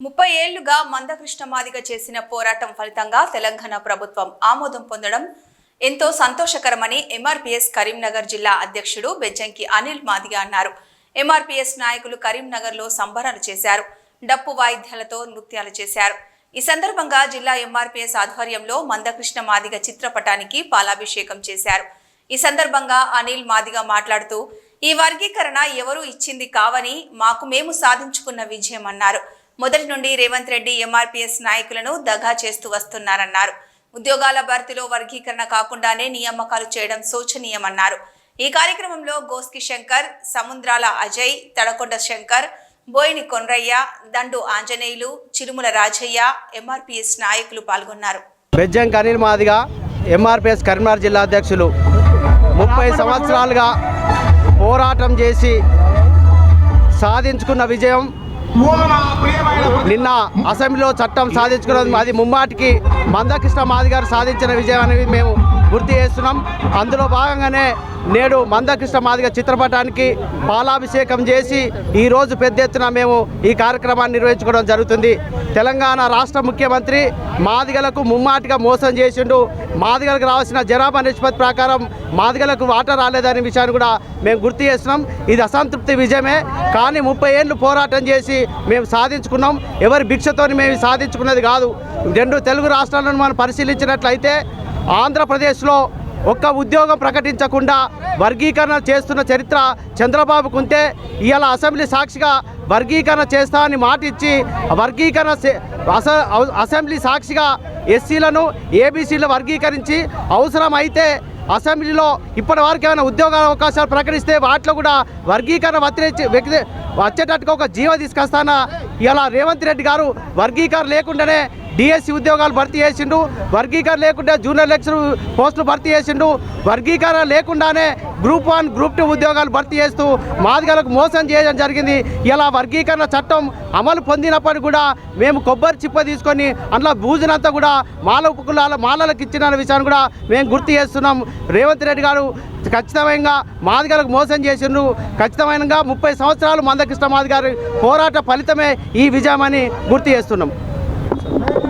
ముప్పై ఏళ్ళుగా మందకృష్ణ మాదిగ చేసిన పోరాటం ఫలితంగా తెలంగాణ ప్రభుత్వం ఆమోదం పొందడం ఎంతో సంతోషకరమని ఎంఆర్పీఎస్ కరీంనగర్ జిల్లా అధ్యక్షుడు బెజ్జంకి అనిల్ మాదిగ అన్నారు. ఎంఆర్పీఎస్ నాయకులు కరీంనగర్లో సంబరాలు చేశారు. డప్పు వాయిద్యాలతో నృత్యాలు చేశారు. ఈ సందర్భంగా జిల్లా ఎంఆర్పీఎస్ ఆధ్వర్యంలో మందకృష్ణ మాదిగ చిత్రపటానికి పాలాభిషేకం చేశారు. ఈ సందర్భంగా అనిల్ మాదిగ మాట్లాడుతూ ఈ వర్గీకరణ ఎవరు ఇచ్చింది కావని మాకు మేము సాధించుకున్న విజయం అన్నారు. మొదటి నుండి రేవంత్ రెడ్డి ఎంఆర్పీఎస్ నాయకులను దగా చేస్తూ వస్తున్నారన్నారు. ఉద్యోగాల భర్తీలో వర్గీకరణ కాకుండానే నియామకాలు చేయడం శోచనీయమన్నారు. ఈ కార్యక్రమంలో గోస్కి శంకర్ సముద్రాల అజయ్ తడకొండ శంకర్ బోయిని కొన్రయ్య దండు ఆంజనేయులు చిరుముల రాజయ్య ఎంఆర్పీఎస్ నాయకులు పాల్గొన్నారు. బెజ్జం కనీల్ మాదిగా ఎంఆర్పిఎస్ కరీంనగర్ జిల్లా అధ్యక్షులు ముప్పై సంవత్సరాలుగా పోరాటం చేసి సాధించుకున్న విజయం నిన్న అసెంబ్లీలో చట్టం సాధించుకున్నది అది ముమ్మాటికి మందకృష్ణ మాది గారు సాధించిన విజయం అనేది మేము గుర్తు చేస్తున్నాం. అందులో భాగంగానే నేడు మందకృష్ణ మాదిగ చిత్రపటానికి పాలాభిషేకం చేసి ఈరోజు పెద్ద ఎత్తున మేము ఈ కార్యక్రమాన్ని నిర్వహించుకోవడం జరుగుతుంది. తెలంగాణ రాష్ట్ర ముఖ్యమంత్రి మాదిగలకు ముమ్మాటిగా మోసం చేసిండు. మాదిగలకు రావాల్సిన జనాభా నిష్పత్తి ప్రకారం మాదిగలకు వాటర్ రాలేదనే విషయాన్ని కూడా మేము గుర్తు చేస్తున్నాం. ఇది అసంతృప్తి విజయమే. కానీ ముప్పై ఏళ్ళు పోరాటం చేసి మేము సాధించుకున్నాం. ఎవరి భిక్షతోని మేము సాధించుకున్నది కాదు. రెండు తెలుగు రాష్ట్రాలను మనం పరిశీలించినట్లయితే ఆంధ్రప్రదేశ్లో ఒక్క ఉద్యోగం ప్రకటించకుండా వర్గీకరణ చేస్తున్న చరిత్ర చంద్రబాబుకు ఉంటే ఇవాళ అసెంబ్లీ సాక్షిగా వర్గీకరణ చేస్తా అని మాట ఇచ్చి వర్గీకరణ అస- అసెంబ్లీ సాక్షిగా ఎస్సీలను ఏబీసీలు వర్గీకరించి అవసరమైతే అసెంబ్లీలో ఇప్పటి వరకు ఏమైనా ఉద్యోగ అవకాశాలు ప్రకటిస్తే వాటిలో కూడా వర్గీకరణ వ్యతిరేచి వ్యక్తి వచ్చేటట్టుగా ఒక జీవ తీసుకొస్తానా? ఇలా రేవంత్ రెడ్డి గారు వర్గీకరణ లేకుండానే డిఎస్సి ఉద్యోగాలు భర్తీ చేసిండు. వర్గీకరణ లేకుండా జూనియర్ లెక్చర్ పోస్టులు భర్తీ చేసిండు. వర్గీకరణ లేకుండానే గ్రూప్ వన్ గ్రూప్ టూ ఉద్యోగాలు భర్తీ చేస్తూ మాదిగలకు మోసం చేయడం జరిగింది. ఇలా వర్గీకరణ చట్టం అమలు పొందినప్పటికీ కూడా మేము కొబ్బరి చిప్ప తీసుకొని అందులో భూజనంతా కూడా మాల ఉపకులాల మాలలకు ఇచ్చిన విషయాన్ని కూడా మేము గుర్తు చేస్తున్నాం. రేవంత్ రెడ్డి గారు ఖచ్చితంగా మాదిగలకు మోసం చేసిండ్రు ఖచ్చితంగా ముప్పై సంవత్సరాలు మందకృష్ణ మాది గారి పోరాట ఫలితమే ఈ విజయమని గుర్తు చేస్తున్నాం.